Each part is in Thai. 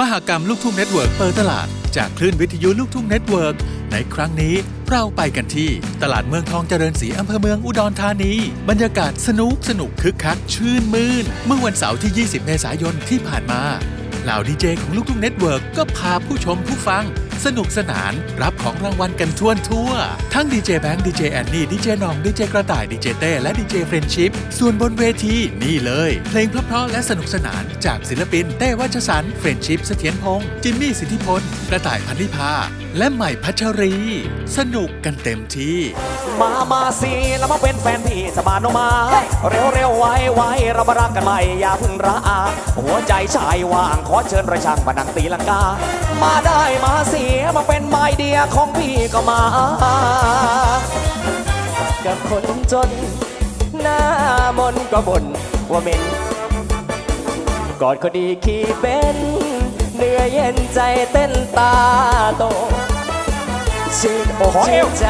มหากรรมลูกทุ่งเน็ตเวิร์กเปิดตลาด จากคลื่นวิทยุลูกทุ่งเน็ตเวิร์กในครั้งนี้เราไปกันที่ ตลาดเมืองทองเจริญศรีอำเภอเมืองอุดรธานี บรรยากาศสนุกสนุกคึกคัก ชื่นมื่น เมื่อวันเสาร์ที่ 20 เมษายนที่ผ่านมาเหล่าดีเจของลูกทุ่งเน็ตเวิร์กก็พาผู้ชมผู้ฟัง สนุกสนานรับของรางวัลกันทั่วทั่ว ทั้งดีเจแบงค์ดีเจแอนนี่ดีเจนองดีเจกระต่ายดีเจเต้และดีเจเฟรนชิพส่วนบนเวทีนี่เลย เพลงเพราะๆและสนุกสนานจากศิลปินเต้วัชสันเฟรนชิพเสถียรพงษ์จิมมี่สิทธิพลกระต่ายพันธิพา และใหม่พัชรี สนุกกันเต็มที่ มามาสิแล้วมาเป็นแฟนพี่สบานออกมา เร็วเร็วไวไวเรามารักกันใหม่อย่าเพึ่งระอา หัวใจชายว่างขอเชิญประชังมานังตีลังกา มาได้มาเสียมาเป็นไมเดียของพี่ก็มา กับคนจน หน้ามนก็บ่นว่าเหม็นกอดคนดีขี่เป็น เหนื่อยเย็นใจเต้นตาโตชื่นอกชื่นใจ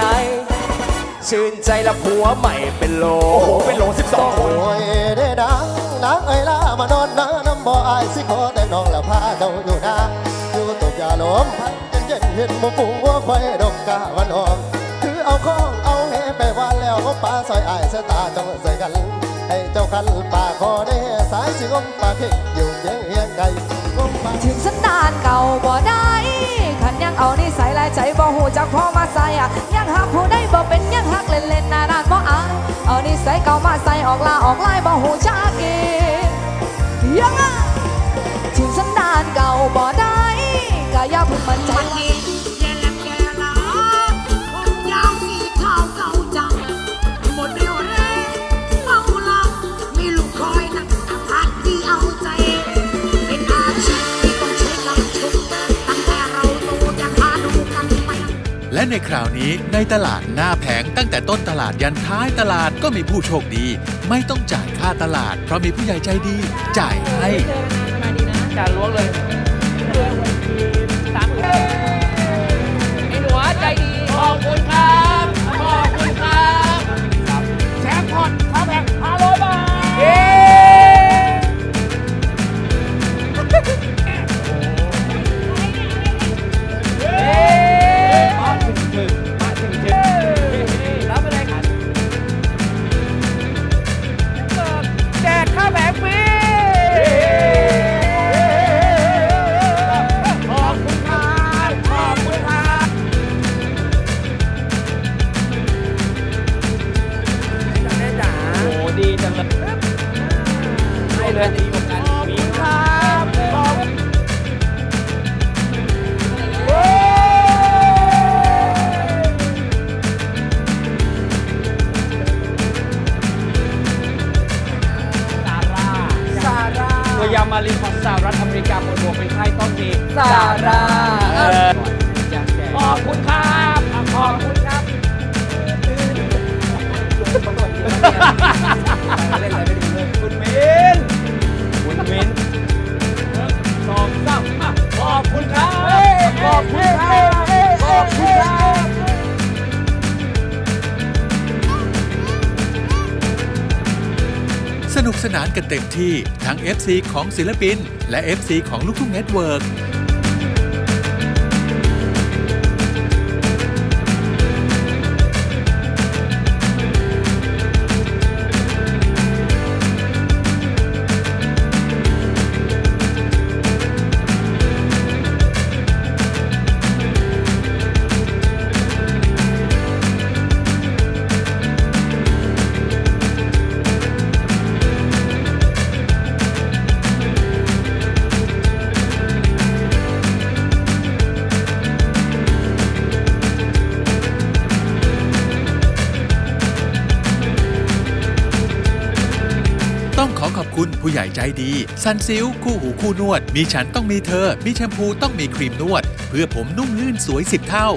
ชื่นใจและผัวใหม่เป็นโลโอ้โหเป็นโล12 คน โอ้ยได้ดังนางเอ้ยล่ามานอนนาน้ำบ่อายสิขอแต่น้องละพาเจ้าอยู่นาอยู่ตกยาลมพัดเย็นเย็นๆหมูปูวัวควายดอกกาวันหอมคือเอาข้องเอาแหไปวานแล้วก็ปลาซอยอายสตาต้องใส่กันให้เจ้าคันป่าคอได้สายสิงมปลาเข่งอยู่เคียงเฮียงไก่งมปลา ถึงสันดานเก่าบ่ได้ขันยังเอานิสัยและใจบ่หูจักพ่อมาใส่อะยังหักผู้ได้บ่เป็นยังหักเล่นเล่นๆนานๆบ่อายเอานิสัยเก่ามาใส่ออกลาออกลายบ่หูจัก ในคราวนี้ในตลาดหน้าแผงตั้งแต่ต้นตลาดยันท้ายตลาดก็มีผู้โชคดี ไม่ต้องจ่ายค่าตลาด เพราะมีผู้ใหญ่ใจดี จ่ายให้การล้วงเลยสามหมื่นไอ้หนูใจดีขอบคุณครับาร่าตัวยามารีของสหรัฐอเมริกาหมดรวมเป็นไข้ต้องมีซาร่าเออขอบคุณครับอะขอบคุณครับคุณ สนานกันเต็มที่ทั้ง FC ของศิลปิน และ FC ของลูกทุ่งเน็ตเวิร์ก คุณผู้ใหญ่ใจดี ซันซิลคู่หูคู่นวด มีฉันต้องมีเธอ มีแชมพูต้องมีครีมนวด เพื่อผมนุ่มลื่นสวยสิบเท่า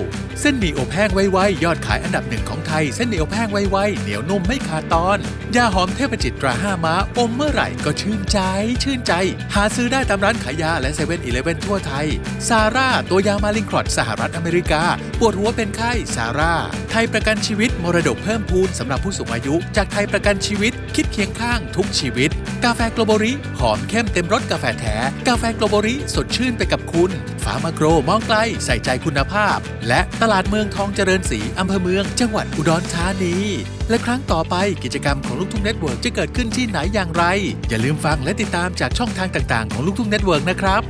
เส้นหมี่อบแห้งไวๆยอดขายอันดับหนึ่งของไทย เส้นหมี่อบแห้งไวๆเหนียวนุ่มไม่ขาดตอน ยาหอมเทพจิตตราห้าม้าอมเมื่อไหร่ก็ชื่นใจ ชื่นใจ หาซื้อได้ตามร้านขายยาและเซเว่นอีเลฟเว่นทั่วไทย ซาร่าตัวยามาลิงครอดสหรัฐอเมริกา ปวดหัวเป็นไข้ซาร่า ไทยประกันชีวิตมรดกเพิ่มพูนสำหรับผู้สูงอายุ จากไทยประกันชีวิต คิดเคียงข้างทุกชีวิตกาแฟโกลบรีริหอมเข้มเต็มรสกาแฟแท้ กาแฟโกลบริสดชื่นไปกับคุณ ฟาร์มาโกรมองไกลใส่ใจคุณภาพ และตลาดเมืองทองเจริญศรีอำเภอเมือง จังหวัดอุดรธานี และครั้งต่อไปกิจกรรมของลูกทุ่งเน็ตเวิร์กจะเกิดขึ้นที่ไหนอย่างไร อย่าลืมฟังและติดตามจากช่องทางต่างๆ ของลูกทุ่งเน็ตเวิร์กนะครับ